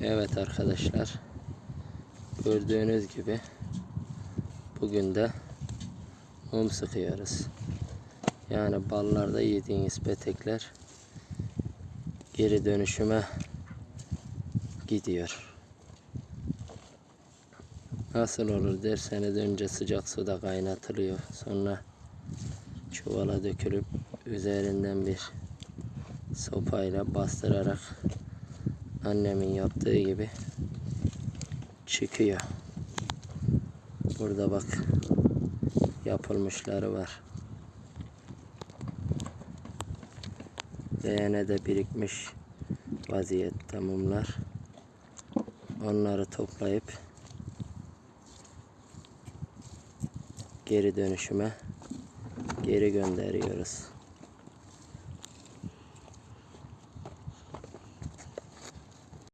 Evet arkadaşlar. Gördüğünüz gibi bugün de mum sıkıyoruz. Yani ballarda yediğiniz petekler geri dönüşüme gidiyor. Nasıl olur derseniz önce sıcak suda kaynatılıyor. Sonra çuvala dökülüp üzerinden bir sopayla bastırarak annemin yaptığı gibi çıkıyor. Burada bak yapılmışları var. Leğene de birikmiş vaziyette mumlar. Onları toplayıp geri dönüşüme geri gönderiyoruz.